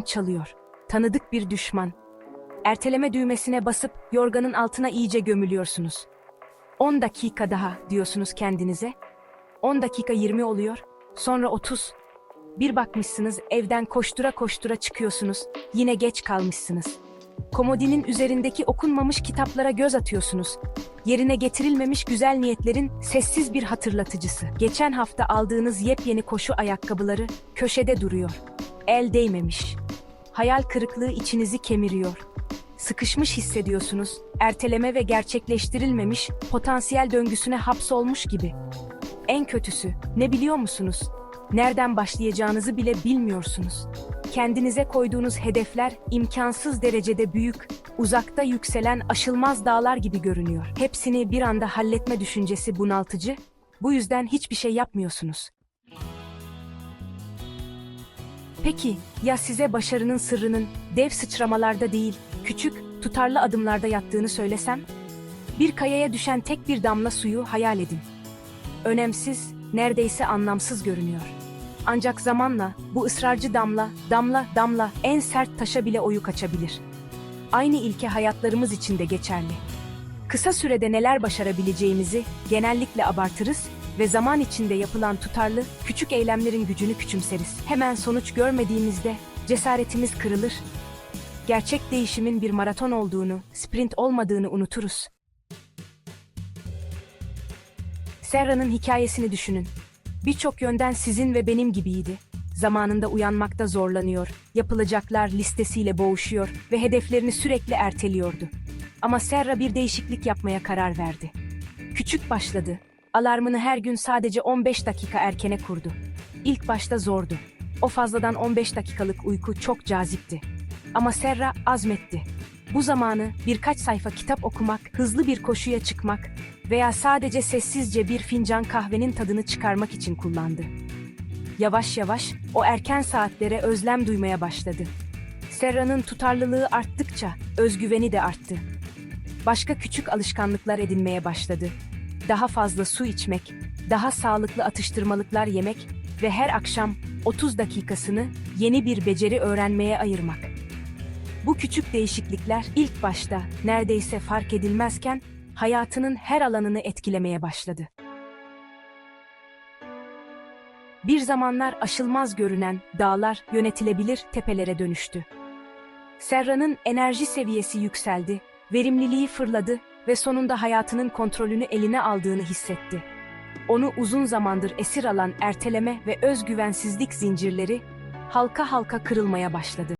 çalıyor. Tanıdık bir düşman. Erteleme düğmesine basıp yorganın altına iyice gömülüyorsunuz. 10 dakika daha diyorsunuz kendinize. 10 dakika 20 oluyor. Sonra 30. Bir bakmışsınız evden koştura koştura çıkıyorsunuz. Yine geç kalmışsınız. Komodinin üzerindeki okunmamış kitaplara göz atıyorsunuz. Yerine getirilmemiş güzel niyetlerin sessiz bir hatırlatıcısı. Geçen hafta aldığınız yepyeni koşu ayakkabıları köşede duruyor. El değmemiş. Hayal kırıklığı içinizi kemiriyor. Sıkışmış hissediyorsunuz. Erteleme ve gerçekleştirilmemiş potansiyel döngüsüne hapsolmuş gibi. En kötüsü ne biliyor musunuz? Nereden başlayacağınızı bile bilmiyorsunuz. Kendinize koyduğunuz hedefler imkansız derecede büyük, uzakta yükselen aşılmaz dağlar gibi görünüyor. Hepsini bir anda halletme düşüncesi bunaltıcı, bu yüzden hiçbir şey yapmıyorsunuz. Peki ya size başarının sırrının dev sıçramalarda değil, küçük, tutarlı adımlarda yattığını söylesem? Bir kayaya düşen tek bir damla suyu hayal edin. Önemsiz, neredeyse anlamsız görünüyor. Ancak zamanla bu ısrarcı damla, damla, damla en sert taşa bile oyuk açabilir. Aynı ilke hayatlarımız için de geçerli. Kısa sürede neler başarabileceğimizi genellikle abartırız ve zaman içinde yapılan tutarlı, küçük eylemlerin gücünü küçümseriz. Hemen sonuç görmediğimizde cesaretimiz kırılır. Gerçek değişimin bir maraton olduğunu, sprint olmadığını unuturuz. Serra'nın hikayesini düşünün. Birçok yönden sizin ve benim gibiydi. Zamanında uyanmakta zorlanıyor, yapılacaklar listesiyle boğuşuyor ve hedeflerini sürekli erteliyordu. Ama Serra bir değişiklik yapmaya karar verdi. Küçük başladı. Alarmını her gün sadece 15 dakika erkene kurdu. İlk başta zordu. O fazladan 15 dakikalık uyku çok cazipti. Ama Serra azmetti. Bu zamanı birkaç sayfa kitap okumak, hızlı bir koşuya çıkmak veya sadece sessizce bir fincan kahvenin tadını çıkarmak için kullandı. Yavaş yavaş o erken saatlere özlem duymaya başladı. Serra'nın tutarlılığı arttıkça özgüveni de arttı. Başka küçük alışkanlıklar edinmeye başladı. Daha fazla su içmek, daha sağlıklı atıştırmalıklar yemek ve her akşam 30 dakikasını yeni bir beceri öğrenmeye ayırmak. Bu küçük değişiklikler ilk başta neredeyse fark edilmezken hayatının her alanını etkilemeye başladı. Bir zamanlar aşılmaz görünen dağlar yönetilebilir tepelere dönüştü. Serra'nın enerji seviyesi yükseldi, verimliliği fırladı ve sonunda hayatının kontrolünü eline aldığını hissetti. Onu uzun zamandır esir alan erteleme ve özgüvensizlik zincirleri halka halka kırılmaya başladı.